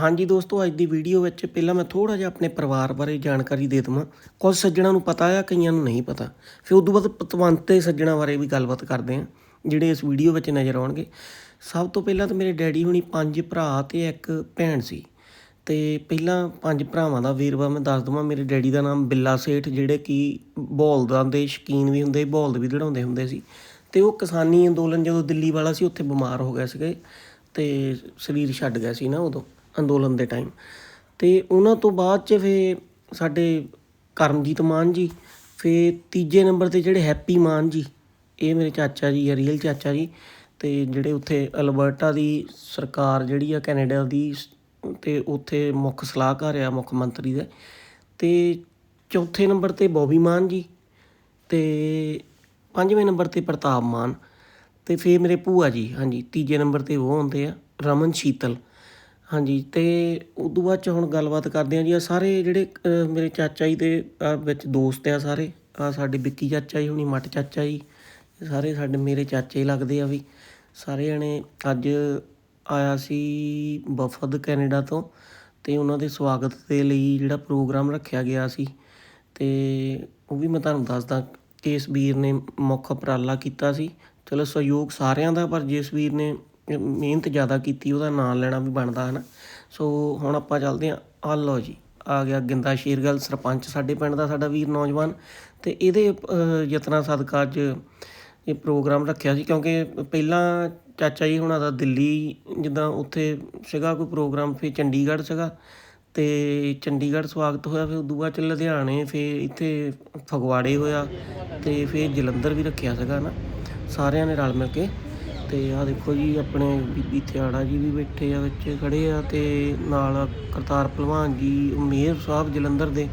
ਹਾਂਜੀ ਦੋਸਤੋ, ਅੱਜ ਦੀ ਵੀਡੀਓ ਵਿੱਚ ਪਹਿਲਾਂ ਮੈਂ ਥੋੜਾ ਜਿਹਾ ਆਪਣੇ ਪਰਿਵਾਰ ਬਾਰੇ ਜਾਣਕਾਰੀ ਦੇ ਦਵਾਂ। ਕੁਝ ਸੱਜਣਾਂ ਨੂੰ ਪਤਾ ਆ, ਕਈਆਂ ਨੂੰ ਨਹੀਂ ਪਤਾ। ਫਿਰ ਉਦੋਂ ਬਾਅਦ ਪਤਵੰਤੇ ਸੱਜਣਾਂ ਬਾਰੇ ਵੀ ਗੱਲਬਾਤ ਕਰਦੇ ਹਾਂ ਜਿਹੜੇ ਇਸ ਵੀਡੀਓ ਵਿੱਚ ਨਜ਼ਰ ਆਉਣਗੇ। ਸਭ ਤੋਂ ਪਹਿਲਾਂ ਤਾਂ ਮੇਰੇ ਡੈਡੀ ਹੁਣੀ ਪੰਜ ਭਰਾ ਤੇ ਇੱਕ ਭੈਣ ਸੀ। ਤੇ ਪਹਿਲਾਂ ਪੰਜ ਭਰਾਵਾਂ ਦਾ ਵੇਰਵਾ ਮੈਂ ਦੱਸ ਦਵਾਂ। ਮੇਰੇ ਡੈਡੀ ਦਾ ਨਾਮ ਬਿੱਲਾ ਸੇਠ, ਜਿਹੜੇ ਕਿ ਬੌਲਦਾਂ ਦੇ ਸ਼ਕੀਨ ਵੀ ਹੁੰਦੇ, ਬੌਲਦ ਵੀ ਦੜਾਉਂਦੇ ਹੁੰਦੇ ਸੀ। ਤੇ ਉਹ ਕਿਸਾਨੀ ਅੰਦੋਲਨ ਜਦੋਂ ਦਿੱਲੀ ਵਾਲਾ ਸੀ, ਉੱਥੇ ਬਿਮਾਰ ਹੋ ਗਏ ਸੀਗੇ ਤੇ ਸਰੀਰ ਛੱਡ ਗਿਆ ਸੀ ਨਾ ਉਦੋਂ। ਅੰਦੋਲਨ ਦੇ ਟਾਈਮ ਅਤੇ ਉਹਨਾਂ ਤੋਂ ਬਾਅਦ ਚ ਫਿਰ ਸਾਡੇ ਕਰਮਜੀਤ ਮਾਨ ਜੀ, ਫਿਰ ਤੀਜੇ ਨੰਬਰ ਤੇ ਜਿਹੜੇ ਹੈਪੀ ਮਾਨ ਜੀ, ਇਹ ਮੇਰੇ ਚਾਚਾ ਜੀ ਆ ਰੀਅਲ ਚਾਚਾ ਜੀ ਅਤੇ ਜਿਹੜੇ ਉੱਥੇ ਅਲਬਰਟਾ ਦੀ ਸਰਕਾਰ ਜਿਹੜੀ ਆ ਕੈਨੇਡਾ ਦੀ ਸ- ਤੇ ਉੱਥੇ ਮੁੱਖ ਸਲਾਹਕਾਰ ਆ, ਮੁੱਖ ਮੰਤਰੀ ਦੇ। ਤੇ ਚੌਥੇ ਨੰਬਰ ਤੇ ਬੋਬੀ ਮਾਨ ਜੀ, ਤੇ ਪੰਜਵੇਂ ਨੰਬਰ ਤੇ ਪ੍ਰਤਾਪ ਮਾਨ, ਤੇ ਫੇਰ ਮੇਰੇ ਭੂਆ ਜੀ, ਹਾਂਜੀ, ਤੀਜੇ ਨੰਬਰ ਤੇ ਉਹ ਹੁੰਦੇ ਆ, ਰਮਨ ਸ਼ੀਤਲ। ਹਾਂਜੀ, ਤੇ ਉਦੋਂ ਬਾਅਦ ਚ ਹੁਣ ਗੱਲਬਾਤ ਕਰਦੇ ਹਾਂ ਜੀ ਆ ਸਾਰੇ ਜਿਹੜੇ ਮੇਰੇ ਚਾਚਾ ਜੀ ਦੇ, ਆਹ, ਵਿੱਚ ਦੋਸਤ ਆ ਸਾਰੇ। ਆਹ ਸਾਡੇ ਵਿੱਕੀ ਚਾਚਾ ਜੀ, ਹੋਣੀ ਮੱਟ ਚਾਚਾ ਜੀ ਸਾਰੇ ਸਾਡੇ ਮੇਰੇ ਚਾਚੇ ਹੀ ਲੱਗਦੇ ਆ ਵੀ। ਸਾਰੇ ਜਣੇ ਅੱਜ ਆਇਆ ਸੀ ਵਫਦ ਕੈਨੇਡਾ ਤੋਂ ਅਤੇ ਉਹਨਾਂ ਦੇ ਸਵਾਗਤ ਦੇ ਲਈ ਜਿਹੜਾ ਪ੍ਰੋਗਰਾਮ ਰੱਖਿਆ ਗਿਆ ਸੀ। ਅਤੇ ਉਹ ਵੀ ਮੈਂ ਤੁਹਾਨੂੰ ਦੱਸਦਾ, ਕਿ ਇਸ ਵੀਰ ਨੇ ਮੁੱਖ ਉਪਰਾਲਾ ਕੀਤਾ ਸੀ। ਚਲੋ ਸਹਿਯੋਗ ਸਾਰਿਆਂ ਦਾ, ਪਰ ਜਿਸ ਵੀਰ ਨੇ ਮਿਹਨਤ ਜ਼ਿਆਦਾ ਕੀਤੀ ਉਹਦਾ ਨਾਂ ਲੈਣਾ ਵੀ ਬਣਦਾ ਹੈ ਨਾ ਸੋ ਹੁਣ ਆਪਾਂ ਚੱਲਦੇ ਹਾਂ। ਆ ਲਓ ਜੀ ਆ ਗਿਆ ਗਿੰਦਾ ਸ਼ੇਰਗਲ ਸਰਪੰਚ ਸਾਡੇ ਪਿੰਡ ਦਾ ਸਾਡਾ ਵੀਰ ਨੌਜਵਾਨ। ਤੇ ਇਹਦੇ ਅਹ, ਯਤਨਾਂ ਸਦਕਾ ਅੱਜ ਇਹ ਪ੍ਰੋਗਰਾਮ ਰੱਖਿਆ ਸੀ ਕਿਉਂਕਿ ਪਹਿਲਾਂ ਚਾਚਾ ਜੀ ਹੁਣਾਂ ਦਾ ਦਿੱਲੀ ਜਿੱਦਾਂ ਉੱਥੇ ਸੀਗਾ ਕੋਈ ਪ੍ਰੋਗਰਾਮ ਫਿਰ ਚੰਡੀਗੜ੍ਹ ਸੀਗਾ। ਤੇ ਚੰਡੀਗੜ੍ਹ ਸਵਾਗਤ ਹੋਇਆ ਫਿਰ ਉਦੋਂ ਬਾਅਦ ਚ ਲੁਧਿਆਣੇ ਫਿਰ ਇੱਥੇ ਫਗਵਾੜੇ ਹੋਇਆ ਤੇ ਫਿਰ ਜਲੰਧਰ ਵੀ ਰੱਖਿਆ ਸੀਗਾ ਨਾ ਸਾਰਿਆਂ ਨੇ ਰਲ ਮਿਲ ਕੇ ਤੇ ਆ ਦੇਖੋ ਜੀ, ਆਪਣੇ ਬੀਬੀ ਥਿਆੜਾ ਜੀ ਵੀ ਬੈਠੇ ਆ, ਵਿੱਚ ਖੜੇ ਆ ਤੇ ਨਾਲ ਕਰਤਾਰ ਭਲਵਾਨ ਜੀ, ਮੇਅਰ ਸਾਹਿਬ ਜਲੰਧਰ ਦੇ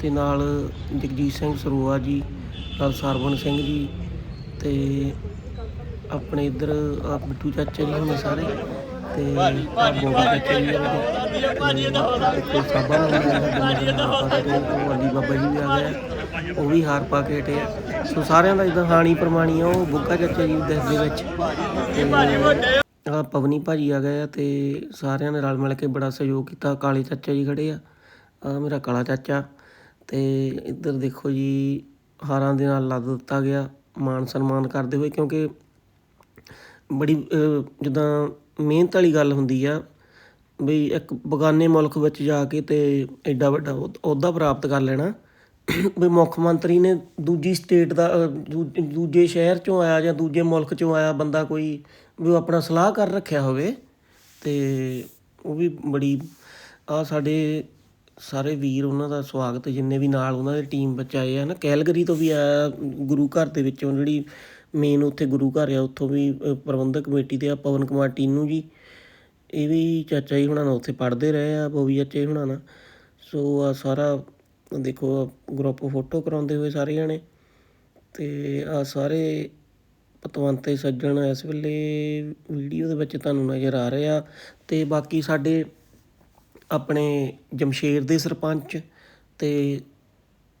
ਤੇ ਨਾਲ ਜਗਜੀਤ ਸਿੰਘ ਸਰੋਆ ਜੀ, ਨਾਲ ਸਰਵਣ ਸਿੰਘ ਜੀ ਤੇ ਆਪਣੇ ਇੱਧਰ ਆ ਬਿੱਟੂ ਚਾਚਾ ਜੀ ਹੁਣ ਸਾਰੇ ਤੇ ਆ ਚਾਚਾ ਜੀ ਆ ਦੇਖੋ ਸਾਬਾ ਵਾਲੀ ਬਾਬਾ ਜੀ ਵੀ ਆ ਗਏ ਉਹ ਵੀ ਹਾਰ ਪਾ ਕੇ ਹਟੇ ਆ। ਸੋ ਸਾਰਿਆਂ ਦਾ ਜਿੱਦਾਂ ਹਾਣੀ ਪ੍ਰਮਾਣੀ ਆ, ਉਹ ਬੁੱਕਾ ਚਾਚਾ ਜੀ ਦੇ ਦੇ ਵਿੱਚ। ਤੇ ਆ ਪਵਨੀ ਭਾਜੀ ਆ ਗਏ ਆ ਤੇ ਸਾਰਿਆਂ ਨੇ ਰਲ ਮਿਲ ਕੇ ਬੜਾ ਸਹਿਯੋਗ ਕੀਤਾ, ਕਾਲੇ ਚਾਚਾ ਜੀ ਖੜੇ ਆ ਆ ਮੇਰਾ ਕਾਲਾ ਚਾਚਾ। ਤੇ ਇੱਧਰ ਦੇਖੋ ਜੀ, ਹਾਰਾਂ ਦੇ ਨਾਲ ਲੱਦ ਦਿੱਤਾ ਗਿਆ ਮਾਨ ਸਨਮਾਨ ਕਰਦੇ ਹੋਏ, ਕਿਉਂਕਿ ਬੜੀ ਜਿੱਦਾਂ ਮਿਹਨਤ ਵਾਲੀ ਗੱਲ ਹੁੰਦੀ ਆ ਵੀ ਇੱਕ ਬਗਾਨੇ ਮੁਲਕ ਵਿੱਚ ਜਾ ਕੇ ਤੇ ਐਡਾ ਵੱਡਾ ਅਹੁਦ- ਅਹੁਦਾ ਪ੍ਰਾਪਤ ਕਰ ਲੈਣਾ। ਵੀ ਮੁੱਖ ਮੰਤਰੀ ਨੇ ਦੂਜੀ ਸਟੇਟ ਦਾ ਦੂ- ਦੂਜੇ ਸ਼ਹਿਰ ਚੋਂ ਆਇਆ ਜਾਂ ਦੂਜੇ ਮੁਲਕ ਚੋਂ ਆਇਆ ਬੰਦਾ ਕੋਈ ਵੀ ਉਹ ਆਪਣਾ ਸਲਾਹਕਾਰ ਰੱਖਿਆ ਹੋਵੇ ਤੇ ਉਹ ਵੀ ਬੜੀ, ਆ ਸਾਡੇ ਸਾਰੇ ਵੀਰ ਉਹਨਾਂ ਦਾ ਸਵਾਗਤ ਜਿੰਨੇ ਵੀ ਨਾਲ ਉਹਨਾਂ ਦੇ ਟੀਮ ਵਿੱਚ ਆਏ ਆ ਨਾ। ਕੈਲਗਰੀ ਤੋਂ ਵੀ ਆਇਆ ਗੁਰੂ ਘਰ ਦੇ ਵਿੱਚੋਂ ਜਿਹੜੀ ਮੇਨ ਉੱਥੇ ਗੁਰੂ ਘਰ ਆ, ਉੱਥੋਂ ਵੀ ਪ੍ਰਬੰਧਕ ਕਮੇਟੀ ਦੇ ਆ, ਪਵਨ ਕੁਮਾਰ ਟੀਨੂ ਜੀ। ਇਹ ਵੀ ਚਾਚਾ ਜੀ ਹੁਣਾਂ ਨਾਲ ਉੱਥੇ ਪੜ੍ਹਦੇ ਰਹੇ ਆ ਬੋਬੀ ਚਾਚੇ ਜੀ ਹੁਣਾਂ ਨਾਲ। ਸੋ ਆ ਸਾਰਾ ਦੇਖੋ ਗਰੁੱਪ ਫੋਟੋ ਕਰਾਉਂਦੇ ਹੋਏ ਸਾਰੇ ਜਣੇ ਤੇ ਆ ਸਾਰੇ ਪਤਵੰਤੇ ਸੱਜਣ ਇਸ ਵੇਲੇ ਵੀਡੀਓ ਦੇ ਵਿੱਚ ਤੁਹਾਨੂੰ ਨਜ਼ਰ ਆ ਰਹੇ ਆ ਤੇ ਬਾਕੀ ਸਾਡੇ ਆਪਣੇ ਜਮਸ਼ੇਰ ਦੇ ਸਰਪੰਚ ਤੇ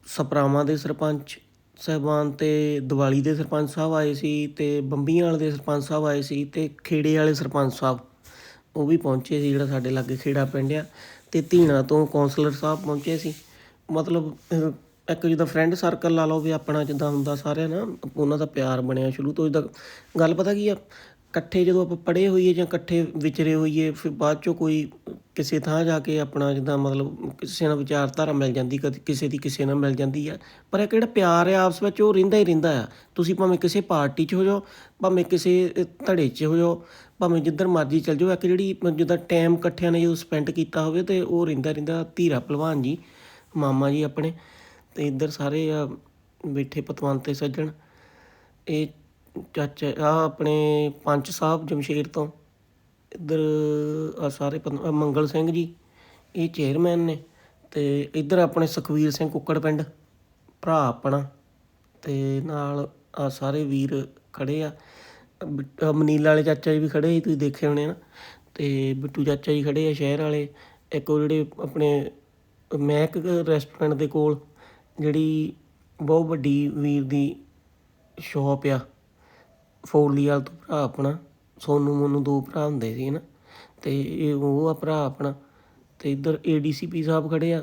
ਸਪਰਾਵਾਂ ਦੇ ਸਰਪੰਚ ਸਹਿਬਾਨ ਤੇ ਦੀਵਾਲੀ ਦੇ ਸਰਪੰਚ ਸਾਹਿਬ ਆਏ ਸੀ ਤੇ ਬੰਬੀਆਂ ਵਾਲੇ ਦੇ ਸਰਪੰਚ ਸਾਹਿਬ ਆਏ ਸੀ ਤੇ ਖੇੜੇ ਵਾਲੇ ਸਰਪੰਚ ਸਾਹਿਬ ਉਹ ਵੀ ਪਹੁੰਚੇ ਸੀ ਜਿਹੜਾ ਸਾਡੇ ਲਾਗੇ ਖੇੜਾ ਪਿੰਡ ਆ ਤੇ ਧੀਣਾ ਤੋਂ ਕੌਂਸਲਰ ਸਾਹਿਬ ਪਹੁੰਚੇ ਸੀ। ਮਤਲਬ ਇੱਕ ਜਿੱਦਾਂ ਫਰੈਂਡ ਸਰਕਲ ਲਾ ਲਓ ਵੀ ਆਪਣਾ ਜਿੱਦਾਂ ਹੁੰਦਾ ਸਾਰਿਆਂ ਨਾਲ, ਉਹਨਾਂ ਦਾ ਪਿਆਰ ਬਣਿਆ ਸ਼ੁਰੂ ਤੋਂ ਜਿੱਦਾਂ, ਗੱਲ ਪਤਾ ਕੀ ਆ? ਇਕੱਠੇ ਜਦੋਂ ਆਪਾਂ ਪੜ੍ਹੇ ਹੋਈਏ ਜਾਂ ਇਕੱਠੇ ਵਿਚਰੇ ਹੋਈਏ, ਫਿਰ ਬਾਅਦ ਚੋਂ ਕੋਈ ਕਿਸੇ ਥਾਂ ਜਾ ਕੇ ਆਪਣਾ ਜਿੱਦਾਂ ਮਤਲਬ ਕਿਸੇ ਨਾਲ ਵਿਚਾਰਧਾਰਾ ਮਿਲ ਜਾਂਦੀ, ਕਦੇ ਕਿਸੇ ਦੀ ਕਿਸੇ ਨਾਲ ਮਿਲ ਜਾਂਦੀ ਆ। ਪਰ ਇਹ ਕਿਹੜਾ ਪਿਆਰ ਆ ਆਪਸ ਵਿੱਚ ਉਹ ਰਹਿੰਦਾ ਹੀ ਰਹਿੰਦਾ ਆ। ਤੁਸੀਂ ਭਾਵੇਂ ਕਿਸੇ ਪਾਰਟੀ 'ਚ ਹੋ ਜਾਓ, ਭਾਵੇਂ ਕਿਸੇ ਧੜੇ 'ਚ ਹੋ ਜਾਓ, ਭਾਵੇਂ ਜਿੱਧਰ ਮਰਜ਼ੀ ਚਲ ਜਾਓ, ਇੱਕ ਜਿਹੜੀ ਜਿੱਦਾਂ ਟਾਈਮ ਇਕੱਠਿਆਂ ਨੇ ਜਦੋਂ ਸਪੈਂਡ ਕੀਤਾ ਹੋਵੇ ਤੇ ਉਹ ਰਹਿੰਦਾ ਰਹਿੰਦਾ ਧੀਰਾ ਭਲਵਾਨ ਜੀ, ਮਾਮਾ ਜੀ ਆਪਣੇ, ਤੇ ਇੱਧਰ ਸਾਰੇ ਆ ਬੈਠੇ ਪਤਵੰਤੇ ਸੱਜਣ। ਇਹ ਚਾਚਾ, ਆਹ ਆਪਣੇ ਪੰਚ ਸਾਹਿਬ ਜਮਸ਼ੇਰ ਤੋਂ। ਇੱਧਰ ਆ ਸਾਰੇ ਪਤ- ਆਹ ਮੰਗਲ ਸਿੰਘ ਜੀ, ਇਹ ਚੇਅਰਮੈਨ ਨੇ ਤੇ ਇੱਧਰ ਆਪਣੇ ਸੁਖਵੀਰ ਸਿੰਘ ਕੁੱਕੜ ਪਿੰਡ, ਭਰਾ ਆਪਣਾ ਤੇ ਨਾਲ ਆ ਸਾਰੇ ਵੀਰ ਖੜੇ ਆ। ਬਿ- ਆਹ ਮਨੀਲਾ ਵਾਲੇ ਚਾਚਾ ਜੀ ਵੀ ਖੜੇ ਸੀ, ਤੁਸੀਂ ਦੇਖੇ ਹੋਣੇ ਨਾ। ਤੇ ਬਿੱਟੂ ਚਾਚਾ ਜੀ ਖੜੇ ਆ ਸ਼ਹਿਰ ਵਾਲੇ। ਇੱਕ ਉਹ ਜਿਹੜੇ ਆਪਣੇ ਮਹਿਕ ਰੈਸਟੋਰੈਂਟ ਦੇ ਕੋਲ, ਜਿਹੜੀ ਬਹੁਤ ਵੱਡੀ ਵੀਰ ਦੀ ਸ਼ੌਪ ਆ। ਫੋਰਲੀਵਾਲ ਤੋਂ ਭਰਾ ਆਪਣਾ, ਸੋਨੂੰ ਮੋਨੂੰ ਦੋ ਭਰਾ ਹੁੰਦੇ ਸੀ ਨਾ ਅਤੇ ਇਹ ਉਹ ਆ ਭਰਾ ਆਪਣਾ ਅਤੇ ਇੱਧਰ ਏ ਡੀ ਸੀ ਪੀ ਸਾਹਿਬ ਖੜ੍ਹੇ ਆ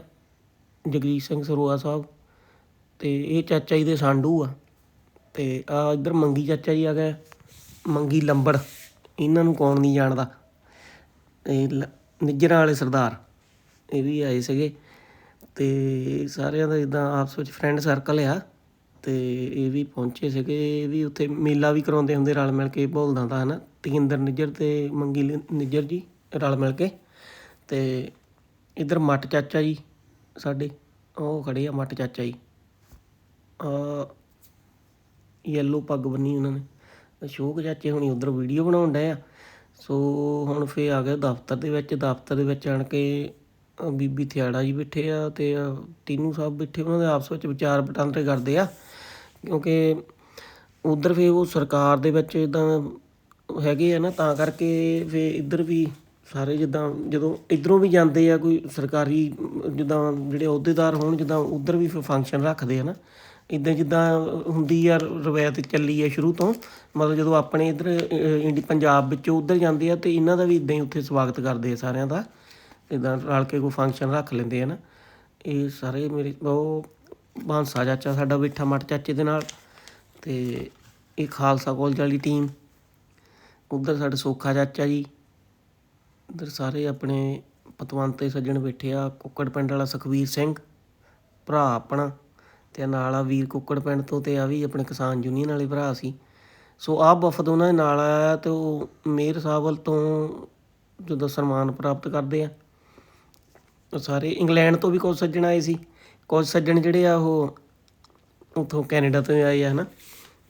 ਜਗਜੀਤ ਸਿੰਘ ਸਰੋਆ ਸਾਹਿਬ ਅਤੇ ਇਹ ਚਾਚਾ ਜੀ ਦੇ ਸਾਂਢੂ ਆ ਅਤੇ ਆ ਇੱਧਰ ਮੰਗੀ ਚਾਚਾ ਜੀ ਆ ਗਏ ਮੰਗੀ ਲੰਬੜ, ਇਹਨਾਂ ਨੂੰ ਕੌਣ ਨਹੀਂ ਜਾਣਦਾ ਇਹ ਲ- ਨਿੱਜਰਾਂ ਵਾਲੇ ਸਰਦਾਰ, ਇਹ ਵੀ ਆਏ ਸੀਗੇ ਅਤੇ ਸਾਰਿਆਂ ਦਾ ਇਦਾਂ ਆਪਸ ਵਿੱਚ ਫਰੈਂਡ ਸਰਕਲ ਆ। ਤੇ ਇਹ ਵੀ ਪਹੁੰਚੇ ਸੀਗੇ ਇਹ ਵੀ ਉੱਥੇ ਮੇਲਾ ਵੀ ਕਰਾਉਂਦੇ ਹੁੰਦੇ ਰਲ ਮਿਲ ਕੇ ਭੁੱਲਦਾ ਦਾ ਹਨਾ। ਤੇਗਿੰਦਰ ਨਿੱਜਰ ਤੇ ਮੰਗੀ ਲ- ਨਿੱਜਰ ਜੀ ਰਲ ਮਿਲ ਕੇ। ਤੇ ਇਧਰ ਮੱਟ ਚਾਚਾ ਜੀ ਸਾਡੇ ਉਹ ਖੜੇ ਆ ਮੱਟ ਚਾਚਾ ਜੀ। ਆ ਯੈਲੋ ਪੱਗ ਬੰਨੀ ਉਹਨਾਂ ਨੇ। ਅਸ਼ੋਕ ਚਾਚੇ ਹੁਣੀ ਉਧਰ ਵੀਡੀਓ ਬਣਾਉਣ ਡਏ ਆ। ਸੋ ਹੁਣ ਫੇ ਆ ਗਏ ਦਫ਼ਤਰ ਦੇ ਵਿੱਚ ਦਫ਼ਤਰ ਦੇ ਵਿੱਚ ਆਣ ਕੇ ਅ, ਬੀਬੀ ਥਿਆੜਾ ਜੀ ਬੈਠੇ ਆ ਤੇ ਅ, ਟੀਨੂ ਸਾਹਿਬ ਬੈਠੇ ਉਹਨਾਂ ਦੇ ਆਪਸ ਵਿੱਚ ਵਿਚਾਰ ਵਟਾਂਦਰੇ ਕਰਦੇ ਆ। ਕਿਉਂਕਿ ਉੱਧਰ ਫਿਰ ਉਹ ਸਰਕਾਰ ਦੇ ਵਿੱਚ ਇੱਦਾਂ ਹੈਗੇ ਆ ਨਾ, ਤਾਂ ਕਰਕੇ ਫਿਰ ਇੱਧਰ ਵੀ ਸਾਰੇ ਜਿੱਦਾਂ ਜਦੋਂ ਇਧਰੋਂ ਵੀ ਜਾਂਦੇ ਆ ਕੋਈ ਸਰਕਾਰੀ ਜਿੱਦਾਂ ਜਿਹੜੇ ਅਹੁਦੇਦਾਰ ਹੋਣ, ਜਿੱਦਾਂ ਉਧਰ ਵੀ ਫੰਕਸ਼ਨ ਰੱਖਦੇ ਆ ਨਾ। ਇਦਾਂ ਜਿੱਦਾਂ ਹੁੰਦੀ ਆ ਰਵਾਇਤ ਚੱਲੀ ਆ ਸ਼ੁਰੂ ਤੋਂ, ਮਤਲਬ ਜਦੋਂ ਆਪਣੇ ਇਧਰ ਇੰਡੀ ਪੰਜਾਬ ਵਿੱਚੋਂ ਉਧਰ ਜਾਂਦੇ ਆ ਤੇ ਇਹਨਾਂ ਦਾ ਵੀ ਇਦਾਂ ਹੀ ਉੱਥੇ ਸਵਾਗਤ ਕਰਦੇ ਆ ਸਾਰਿਆਂ ਦਾ। ਇਦਾਂ ਰਲ ਕੇ ਕੋਈ ਫੰਕਸ਼ਨ ਰੱਖ ਲੈਂਦੇ ਆ ਨਾ। ਇਹ ਸਾਰੇ ਮੇਰੇ ਬਹੁਤ ਬਾਂਸਾ ਚਾਚਾ ਸਾਡਾ ਬੈਠਾ ਮੱਟ ਚਾਚੇ ਦੇ ਨਾਲ ਤੇ ਇਹ ਖਾਲਸਾ ਕਾਲਜ ਵਾਲੀ ਟੀਮ ਉਧਰ ਸਾਡੇ ਸੋਖਾ ਚਾਚਾ ਜੀ, ਉਧਰ ਸਾਰੇ ਆਪਣੇ ਪਤਵੰਤੇ ਸੱਜਣ ਬੈਠੇ ਆ, ਕੁੱਕੜ ਪਿੰਡ ਵਾਲਾ ਸੁਖਵੀਰ ਸਿੰਘ, ਭਰਾ ਆਪਣਾ ਤੇ ਨਾਲ ਆ ਵੀਰ ਕੁੱਕੜ ਪਿੰਡ ਤੋਂ ਤੇ ਆ ਵੀ ਆਪਣੇ ਕਿਸਾਨ ਯੂਨੀਅਨ ਵਾਲੇ ਭਰਾ ਸੀ। ਸੋ ਆਹ ਵਫਦ ਉਹਨਾਂ ਦੇ ਨਾਲ ਆਇਆ ਤੇ ਉਹ ਮੇਰ ਸਾਹਿਬ ਵੱਲ ਤੋਂ ਜਦੋਂ ਸਨਮਾਨ ਪ੍ਰਾਪਤ ਕਰਦੇ ਆ, ਉਹ ਸਾਰੇ ਇੰਗਲੈਂਡ ਤੋਂ ਵੀ ਕੁਝ ਸੱਜਣ ਆਏ ਸੀ। ਕੁਝ ਸੱਜਣ ਜਿਹੜੇ ਆ ਉਹ ਉਥੋਂ ਕੈਨੇਡਾ ਤੋਂ ਆਏ ਆ, ਹਨਾ?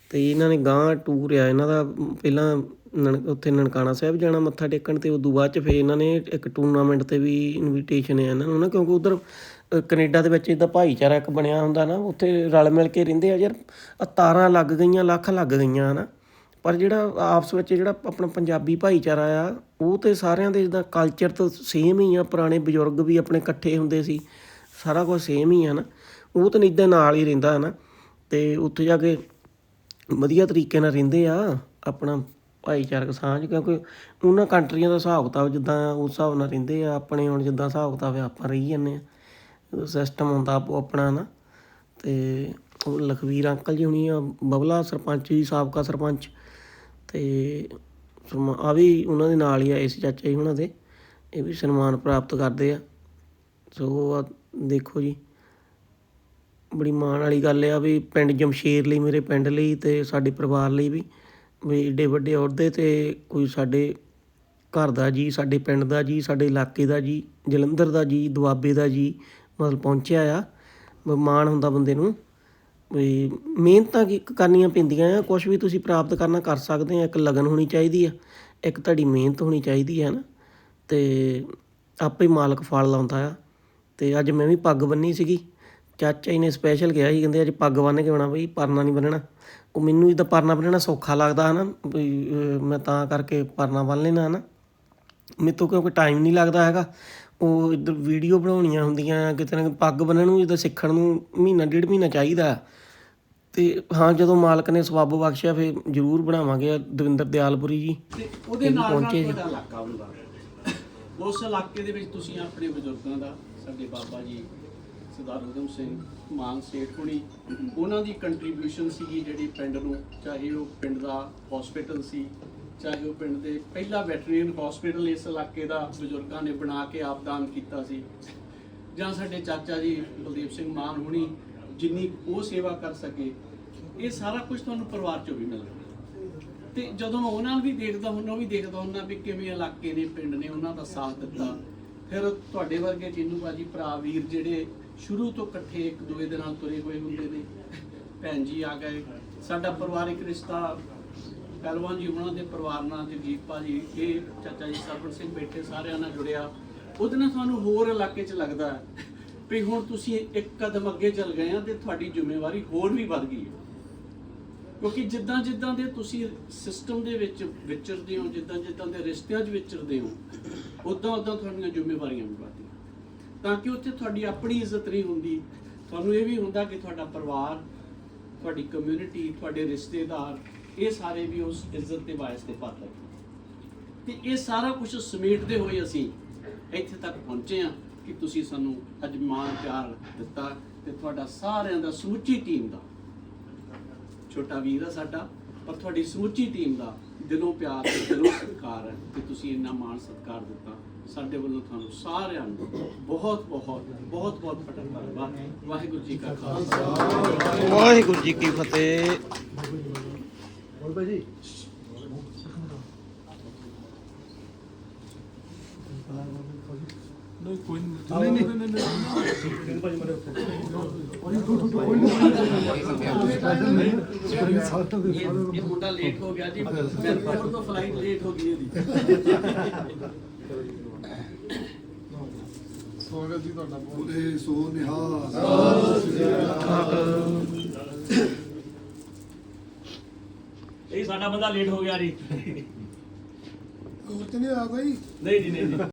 ਤੇ ਇਹਨਾਂ ਨੇ ਗਾਂ ਟੂਰ ਆ, ਇਹਨਾਂ ਦਾ ਪਹਿਲਾਂ ਨਨ- ਉੱਥੇ ਨਨਕਾਣਾ ਸਾਹਿਬ ਜਾਣਾ ਮੱਥਾ ਟੇਕਣ ਤੇ ਉਦੋਂ ਬਾਅਦ ਚ ਫੇਰ ਇਹਨਾਂ ਨੇ ਇੱਕ ਟੂਰਨਾਮੈਂਟ ਤੇ ਵੀ ਇਨਵੀਟੇਸ਼ਨ ਹੈ ਇਹਨਾਂ ਨੂੰ ਨਾ ਕਿਉਂਕਿ ਉਧਰ ਕੈਨੇਡਾ ਦੇ ਵਿੱਚ ਇਦਾਂ ਭਾਈਚਾਰਾ ਇੱਕ ਬਣਿਆ ਹੁੰਦਾ ਨਾ, ਉੱਥੇ ਰਲ ਮਿਲ ਕੇ ਰਹਿੰਦੇ ਆ ਯਾਰ ਆਹ ਤਾਰਾਂ ਲੱਗ ਗਈਆਂ, ਲੱਖ ਲੱਗ ਗਈਆਂ, ਹਨਾ? ਪਰ ਜਿਹੜਾ ਆਪਸ ਵਿੱਚ ਜਿਹੜਾ ਆਪਣਾ ਪੰਜਾਬੀ ਭਾਈਚਾਰਾ ਆ, ਉਹ ਤੇ ਸਾਰਿਆਂ ਦੇ ਜਿੱਦਾਂ ਕਲਚਰ ਤਾਂ ਸੇਮ ਹੀ ਆ, ਪੁਰਾਣੇ ਬਜ਼ੁਰਗ ਵੀ ਆਪਣੇ ਇਕੱਠੇ ਹੁੰਦੇ ਸੀ। ਸਾਰਾ ਕੁਝ ਸੇਮ ਹੀ ਆ ਨਾ। ਉਹ ਤਾਂ ਇਦਾਂ ਨਾਲ ਹੀ ਰਹਿੰਦਾ ਹੈ ਨਾ ਤੇ ਉੱਥੇ ਜਾ ਕੇ ਵਧੀਆ ਤਰੀਕੇ ਨਾਲ ਰਹਿੰਦੇ ਆ ਆਪਣਾ ਭਾਈਚਾਰਕ ਸਾਂਝ, ਕਿਉਂਕਿ ਉਹਨਾਂ ਕੰਟਰੀਆਂ ਦਾ ਹਿਸਾਬ ਕਿਤਾਬ ਜਿੱਦਾਂ ਉਸ ਹਿਸਾਬ ਨਾਲ ਰਹਿੰਦੇ ਆ। ਆਪਣੇ ਹੁਣ ਜਿੱਦਾਂ ਹਿਸਾਬ ਕਿਤਾਬ ਆ, ਆਪਾਂ ਰਹੀ ਜਾਂਦੇ ਆ ਸਿਸਟਮ ਹੁੰਦਾ ਆਪੋ ਆਪਣਾ ਨਾ ਤੇ ਉਹ ਲਖਵੀਰ ਅੰਕਲ ਜੀ ਹੁਣੀ ਆ, ਬਬਲਾ ਸਰਪੰਚ ਜੀ, ਸਾਬਕਾ ਸਰਪੰਚ। ਤੇ ਆ ਵੀ ਉਹਨਾਂ ਦੇ ਨਾਲ ਹੀ ਆ, ਇਸ ਚਾਚਾ ਜੀ ਉਹਨਾਂ ਦੇ। ਇਹ ਵੀ ਸਨਮਾਨ ਪ੍ਰਾਪਤ ਕਰਦੇ ਆ। ਸੋ ਦੇਖੋ ਜੀ। ਬੜੀ ਮਾਣ ਵਾਲੀ ਗੱਲ ਆ ਵੀ ਪਿੰਡ ਜਮਸ਼ੇਰ ਲਈ, ਮੇਰੇ ਪਿੰਡ ਲਈ ਤੇ ਸਾਡੇ ਪਰਿਵਾਰ ਲਈ ਵੀ ਵੀ ਏਡੇ ਵੱਡੇ ਅਹੁਦੇ ਤੇ ਕੋਈ ਸਾਡੇ ਘਰ ਦਾ ਜੀ, ਸਾਡੇ ਪਿੰਡ ਦਾ ਜੀ, ਸਾਡੇ ਇਲਾਕੇ ਦਾ ਜੀ, ਜਲੰਧਰ ਦਾ ਜੀ, ਦੁਆਬੇ ਦਾ ਜੀ ਮਤਲਬ ਪਹੁੰਚਿਆ ਆ। ਵੀ ਮਾਣ ਹੁੰਦਾ ਬੰਦੇ ਨੂੰ। ਵੀ ਮਿਹਨਤਾਂ ਕੀ ਕਰਨੀਆਂ ਪੈਂਦੀਆਂ ਆ ਕੁਝ ਵੀ ਤੁਸੀਂ ਪ੍ਰਾਪਤ ਕਰਨਾ ਕਰ ਸਕਦੇ ਆ, ਇੱਕ ਲਗਨ ਹੋਣੀ ਚਾਹੀਦੀ ਆ, ਇੱਕ ਤੁਹਾਡੀ ਮਿਹਨਤ ਹੋਣੀ ਚਾਹੀਦੀ ਹੈ ਨਾ ਤੇ ਆਪੇ ਮਾਲਕ ਫਲ ਲਾਉਂਦਾ ਆ। ਤੇ ਅੱਜ ਮੈਂ ਵੀ ਪੱਗ ਬੰਨੀ ਸੀਗੀ। ਚਾਚਾ ਜੀ ਨੇ ਸਪੈਸ਼ਲ ਕਿਹਾ ਸੀ ਕਹਿੰਦੇ ਅੱਜ ਪੱਗ ਬੰਨ ਕੇ ਆਉਣਾ ਬਈ ਪਰਨਾ ਨਹੀਂ ਬੰਨਣਾ। ਉਹ ਮੈਨੂੰ ਇਹਦਾ ਪਰਨਾ ਬੰਨਣਾ ਸੌਖਾ ਲੱਗਦਾ ਹਨਾ ਮੈਂ ਤਾਂ ਕਰਕੇ ਪਰਨਾ ਬੰਨ ਲੈਣਾ ਹਨਾ। ਮੇਰੇ ਤੋਂ ਕਿਉਂਕਿ ਟਾਈਮ ਨਹੀਂ ਲੱਗਦਾ ਹੈਗਾ। ਉਹ ਇੱਧਰ ਵੀਡੀਓ ਬਣਾਉਣੀਆਂ ਹੁੰਦੀਆਂ ਕਿਤੇ ਨਾ ਪੱਗ ਬੰਨਣ ਨੂੰ ਜਿੱਦਾਂ ਸਿੱਖਣ ਨੂੰ ਮਹੀਨਾ ਡੇਢ ਮਹੀਨਾ ਚਾਹੀਦਾ। ਤੇ ਹਾਂ ਜਦੋਂ ਮਾਲਕ ਨੇ ਸਵਾਬ ਬਖਸ਼ਿਆ ਫਿਰ ਜ਼ਰੂਰ ਬਣਾਵਾਂਗੇ ਦਵਿੰਦਰ ਦਿਆਲਪੁਰੀ ਜੀ। ਉਹਦੇ ਨਾਲ ਨਾਲ ਤੁਹਾਡਾ ਇਲਾਕਾ ਹੁੰਦਾ। ਉਸ ਇਲਾਕੇ ਦੇ ਵਿੱਚ ਤੁਸੀਂ ਆਪਣੇ ਬਜ਼ੁਰਗਾਂ ਦਾ ਸਾਡੇ ਬਾਬਾ ਜੀ ਸਰਦਾਰ ਉਦਮ ਸਿੰਘ, ਮਾਨ ਸੇਠ ਹੁਣੀ, ਉਹਨਾਂ ਦੀ ਕੰਟਰੀਬਿਊਸ਼ਨ ਸੀਗੀ ਜਿਹੜੀ ਪਿੰਡ ਨੂੰ, ਚਾਹੇ ਉਹ ਪਿੰਡ ਦਾ ਹਸਪੀਟਲ ਸੀ, ਚਾਹੇ ਉਹ ਪਿੰਡ ਦੇ ਪਹਿਲਾ ਵੈਟਰਨਰੀ ਹਸਪੀਟਲ ਇਸ ਇਲਾਕੇ ਦਾ ਬਜ਼ੁਰਗਾਂ ਨੇ ਬਣਾ ਕੇ ਆਪ ਦਾਨ ਕੀਤਾ ਸੀ। ਜਾਂ ਸਾਡੇ ਚਾਚਾ ਜੀ ਬਲਦੇਵ ਸਿੰਘ ਮਾਨ ਹੁਣੀ, ਜਿੰਨੀ ਉਹ ਸੇਵਾ ਕਰ ਸਕੇ, ਇਹ ਸਾਰਾ ਕੁਝ ਤੁਹਾਨੂੰ ਪਰਿਵਾਰ ਚੋਂ ਵੀ ਮਿਲਦਾ ਤੇ ਜਦੋਂ ਮੈਂ ਉਹਨਾਂ ਨੂੰ ਵੀ ਦੇਖਦਾ ਹੁੰਦਾ, ਉਹ ਵੀ ਦੇਖਦਾ ਹੁੰਦਾ ਵੀ ਕਿਵੇਂ ਇਲਾਕੇ ਨੇ, ਪਿੰਡ ਨੇ ਉਹਨਾਂ ਦਾ ਸਾਥ ਦਿੱਤਾ। ਫਿਰ ਤੁਹਾਡੇ ਵਰਗੇ ਚੀਨੂ ਬਾਜੀ ਭਰਾ ਵੀਰ ਜਿਹੜੇ ਸ਼ੁਰੂ ਤੋਂ ਇਕੱਠੇ ਇੱਕ ਦੂਏ ਦੇ ਨਾਲ ਤੁਰੇ ਹੋਏ ਹੁੰਦੇ ਨੇ, ਭੈਣ ਜੀ ਆ ਗਏ। ਸਾਡਾ ਪਰਿਵਾਰਿਕ ਰਿਸ਼ਤਾ ਪਹਿਲਵਾਨ ਜੀ ਉਹਨਾਂ ਦੇ ਪਰਿਵਾਰ ਨਾਲ, ਜਗਜੀਤ ਭਾਜੀ, ਇਹ ਚਾਚਾ ਜੀ ਸਰਪੰਚ ਸਿੰਘ ਬੈਠੇ ਸਾਰਿਆਂ ਨਾਲ ਜੁੜਿਆ। ਉਹਦੇ ਨਾਲ ਤੁਹਾਨੂੰ ਹੋਰ ਇਲਾਕੇ 'ਚ ਲੱਗਦਾ ਵੀ ਹੁਣ ਤੁਸੀਂ ਇੱਕ ਕਦਮ ਅੱਗੇ ਚੱਲ ਗਏ ਆ ਤੇ ਤੁਹਾਡੀ ਜ਼ਿੰਮੇਵਾਰੀ ਹੋਰ ਵੀ ਵੱਧ ਗਈ ਹੈ। ਕਿਉਂਕਿ ਜਿੱਦਾਂ ਜਿੱਦਾਂ ਦੇ ਤੁਸੀਂ ਸਿਸਟਮ ਦੇ ਵਿੱਚ ਵਿਚਰਦੇ ਹੋ, ਜਿੱਦਾਂ ਜਿੱਦਾਂ ਦੇ ਰਿਸ਼ਤਿਆਂ 'ਚ ਵਿਚਰਦੇ ਹੋ ਉਦਾਂ ਉਦਾਂ ਤੁਹਾਡੀਆਂ ਜ਼ਿੰਮੇਵਾਰੀਆਂ ਵੀ ਵੱਧਦੀਆਂ। ਤਾਂ ਕਿ ਉੱਥੇ ਤੁਹਾਡੀ ਆਪਣੀ ਇੱਜ਼ਤ ਨਹੀਂ ਹੁੰਦੀ, ਤੁਹਾਨੂੰ ਇਹ ਵੀ ਹੁੰਦਾ ਕਿ ਤੁਹਾਡਾ ਪਰਿਵਾਰ, ਤੁਹਾਡੀ ਕਮਿਊਨਿਟੀ ਤੁਹਾਡੇ ਰਿਸ਼ਤੇਦਾਰ, ਇਹ ਸਾਰੇ ਵੀ ਉਸ ਇੱਜ਼ਤ ਦੇ ਵਾਇਸ ਤੇ ਪਾਤਰ ਤੇ ਇਹ ਸਾਰਾ ਕੁਝ ਸਮੇਟਦੇ ਹੋਏ ਅਸੀਂ ਇੱਥੇ ਤੱਕ ਪਹੁੰਚੇ ਆ ਕਿ ਤੁਸੀਂ ਸਾਨੂੰ ਅੱਜ ਮਾਣ ਪਿਆਰ ਦਿੱਤਾ ਤੇ ਤੁਹਾਡਾ ਸਾਰਿਆਂ ਦਾ ਸਮੁੱਚੀ ਟੀਮ ਦਾ ਛੋਟਾ ਵੀਰ ਆ ਸਾਡਾ ਪਰ ਤੁਹਾਡੀ ਸਮੁੱਚੀ ਟੀਮ ਦਾ ਦਿਲੋਂ ਪਿਆਰ ਤੇ ਦਿਲੋਂ ਸਤਿਕਾਰ ਹੈ ਕਿ ਤੁਸੀਂ ਇੰਨਾ ਮਾਣ ਸਤਿਕਾਰ ਦਿੱਤਾ। ਸਾਡੇ ਵੱਲੋਂ ਤੁਹਾਨੂੰ ਸਾਰਿਆਂ ਨੂੰ ਬਹੁਤ ਬਹੁਤ ਬਹੁਤ ਬਹੁਤ ਫਟਕ ਧੰਨਵਾਦ ਵਾਹਿਗੁਰੂ ਜੀ ਕਾ ਖਾਲਸਾ। ਵਾਹਿਗੁਰੂ ਜੀ ਕੀ ਫਤਿਹ। ਇਹ ਇਹ ਮੁੰਡਾ ਲੇਟ ਹੋ ਗਿਆ ਜੀ ਬੈਂਕਪੁਰ ਤੋਂ ਫਲਾਈਟ ਲੇਟ ਹੋ ਗਈ ਇਹਦੀ ਸਵਾਗਤ ਜੀ ਤੁਹਾਡਾ ਬੋਲੇ ਸੋ ਨਿਹਾਲ ਇਹ ਸਾਡਾ ਬੰਦਾ ਲੇਟ ਹੋ ਗਿਆ ਜੀ। ਹੋਰ ਤੇ ਨਹੀਂ ਆ ਕੋਈ? ਨਹੀਂ ਜੀ ਨਹੀਂ ਜੀ।